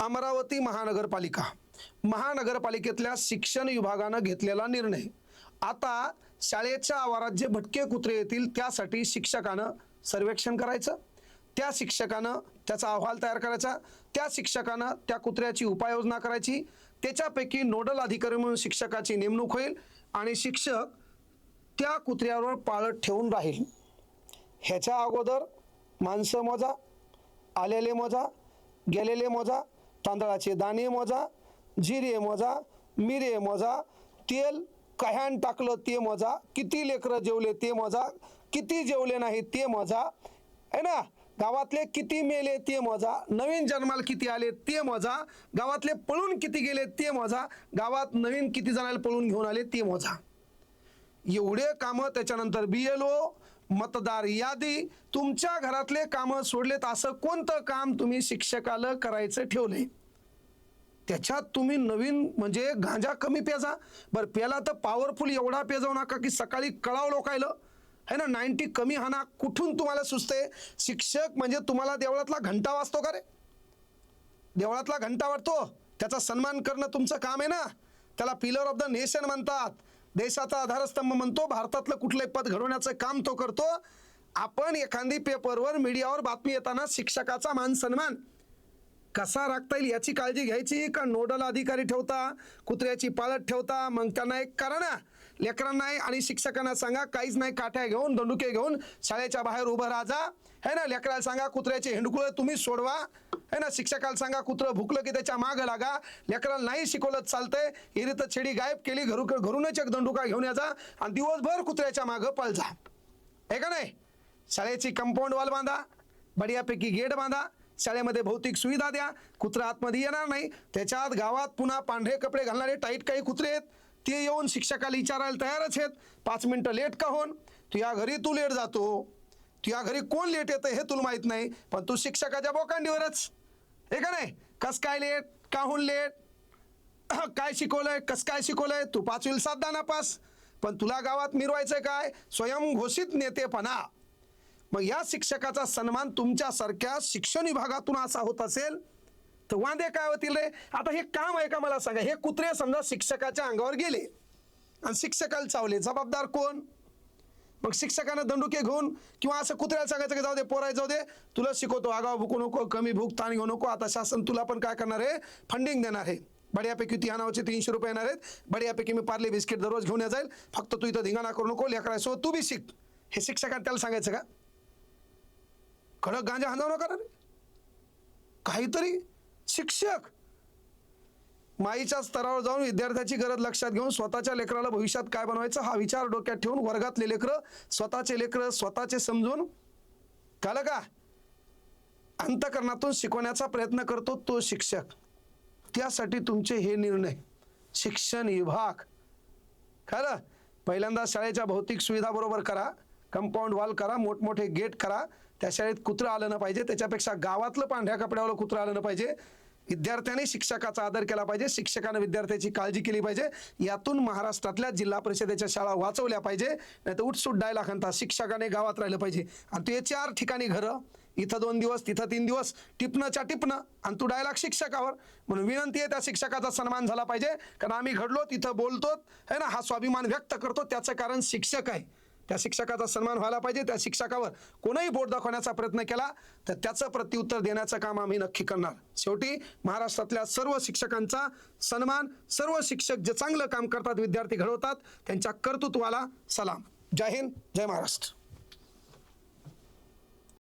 अमरावती महानगरपालिका. महानगरपालिकेतल्या शिक्षण विभागानं घेतलेला निर्णय. आता शाळेच्या आवारात जे भटके कुत्रे येतील त्यासाठी शिक्षकानं सर्वेक्षण करायचं. त्या शिक्षकानं त्याचा अहवाल तयार करायचा. त्या शिक्षकानं त्या कुत्र्याची उपाययोजना करायची. त्याच्यापैकी नोडल अधिकारी म्हणून शिक्षकाची नेमणूक होईल आणि शिक्षक त्या कुत्र्यावर पाळत ठेवून राहील. ह्याच्या अगोदर माणसं मोजा आलेले मोजा गेलेले मोजा तांदळाचे दाणे मोजा जिरे मोजा मिरे मोजा तेल कह्यान टाकलं ते मोजा किती लेकरं जेवले ते मोजा किती जेवले नाही ते मोजा आहे ना? गावातले किती मेले ते मोजा नवीन जन्माला किती आले ते मोजा गावातले पळून किती गेले ते मोजा गावात नवीन किती जणाला पळून घेऊन आले ते मोजा. एवढे कामं त्याच्यानंतर बी एल ओ मतदार यादी तुमच्या घरातले कामं सोडलेत असं कोणतं काम तुम्ही शिक्षकाला करायचं ठेवले? त्याच्यात तुम्ही नवीन म्हणजे गांजा कमी पेजा. बरं प्याला तर पॉवरफुल एवढा पेजावू नका की सकाळी कळाव लोकायलं. है ना नाईन्टी कमी हाना कुठून तुम्हाला सुचते? शिक्षक म्हणजे तुम्हाला देवळातला घंटा वाजतो का रे? देवळातला घंटा वाटतो त्याचा सन्मान करणं तुमचं काम आहे ना. त्याला पिलर ऑफ द नेशन म्हणतात. देशाचा आधारस्तंभ म्हणतो भारतातलं कुठलंही पद घडवण्याचं काम तो करतो. आपण एखादी पेपरवर मीडियावर बातमी येताना शिक्षकाचा मान सन्मान कसा राखता येईल याची काळजी घ्यायची का नोडल अधिकारी ठेवता कुत्र्याची पाळत ठेवता मग त्यांना एक करा ना लेकरांना आणि शिक्षकांना सांगा काहीच नाही काठ्या घेऊन दंडुके घेऊन शाळेच्या बाहेर उभं राहा है ना? लेकराला सांगा कुत्र्याचे हिंडकुळ तुम्ही सोडवा. है ना? शिक्षकाला सांगा कुत्रं भुकलं की त्याच्या मागं लागा. लेकराला नाही शिकवलं चालतंय. हे तर छेडी गायब केली घरू घरूनच एक दंडुका घेऊन याचा आणि दिवसभर कुत्र्याच्या मागं पळजा हे का नाही? शाळेची कंपाऊंड वॉल बांधा बढियापैकी गेट बांधा शाळेमध्ये भौतिक सुविधा द्या. कुत्रा आतमध्ये येणार नाही. त्याच्यात गावात पुन्हा पांढरे कपडे घालणारे टाईट काही कुत्रे आहेत. ते येऊन शिक्षकाला विचारायला तयारच आहेत. पाच मिनटं लेट का होऊन? तुझ्या घरी तू लेट जातो. तुझ्या घरी कोण लेट येतं हे तुला माहीत नाही. पण तू शिक्षकाच्या बोकांडीवरच. हे का नाही? कस काय लेट काहून लेट काय शिकवलंय? कस काय शिकवलंय? तू पाचवील सातदा नापास पण तुला गावात मिरवायचं काय? स्वयंघोषित नेतेपणा. मग या शिक्षकाचा सन्मान तुमच्यासारख्या शिक्षण विभागातून असा होत असेल तर वांदे काय होतील रे? आता हे काम आहे का मला सांगा? हे कुत्रे समजा शिक्षकाच्या अंगावर गेले. आणि शिक्षकाला चावले. जबाबदार कोण? मग शिक्षकानं दंडुके घेऊन किंवा असं कुत्र्याला सांगायचं की जाऊ दे पोराय जाऊ दे तुला शिकवतो. आगाव भुकू नको कमी भूक ताण घेऊ नको. आता शासन तुला पण काय करणार आहे? फंडिंग देणार आहे. बड्यापैकी ती नावाचे तीनशे रुपये येणार आहेत. बड्यापैकी मी पार्ले बिस्किट दररोज घेऊन जाईल. फक्त तू इथं धिंगाणा करू नको लेकरायसो तू बी शिक. हे शिक्षकांना त्याला सांगायचं का? कडक गांजा हांजाव नका रे. काहीतरी शिक्षक. माईच्या स्तरावर जाऊन विद्यार्थ्याची गरज लक्षात घेऊन स्वतःच्या लेकराला भविष्यात काय बनवायचं हा विचार डोक्यात ठेवून वर्गातले लेकरं स्वतःचे लेकरं स्वतःचे समजून कळलं का? अंतकरणातून शिकवण्याचा प्रयत्न करतो तो शिक्षक. त्यासाठी तुमचे हे निर्णय. शिक्षण विभाग. खरं पहिल्यांदा शाळेच्या भौतिक सुविधाबरोबर करा. कंपाऊंड वॉल करा. मोठमोठे गेट करा. त्या शाळेत कुत्रं आलं ना पाहिजे. त्याच्यापेक्षा गावातलं पांढऱ्या कपड्यावर कुत्रं आलं ना पाहिजे. विद्यार्थ्याने शिक्षकाचा आदर केला पाहिजे. शिक्षकानं विद्यार्थ्याची काळजी केली पाहिजे. यातून महाराष्ट्रातल्या जिल्हा परिषदेच्या शाळा वाचवल्या पाहिजे. नाही तर उठसूट डायला खणता शिक्षकाने गावात राहिलं पाहिजे. आणि तू हे चार ठिकाणी घरं. इथं दोन दिवस तिथं तीन दिवस. टिपणंच्या टिपणं. आणि तू डायलॉग शिक्षकावर. म्हणून विनंती आहे त्या शिक्षकाचा सन्मान झाला पाहिजे. कारण आम्ही घडलो तिथं बोलतो है ना? हा स्वाभिमान व्यक्त करतो. त्याचं कारण शिक्षक आहे. त्या शिक्षकाचा सन्मान व्हायला पाहिजे. त्या शिक्षकावर कोणीही बोट दाखवण्याचा प्रयत्न केला तर त्याचं प्रत्युत्तर देण्याचं काम आम्ही नक्की करणार. शेवटी महाराष्ट्रातल्या सर्व शिक्षकांचा सन्मान सर्व शिक्षक जे चांगलं काम करतात विद्यार्थी घडवतात त्यांच्या कर्तृत्वाला सलाम. जय हिंद जय महाराष्ट्र.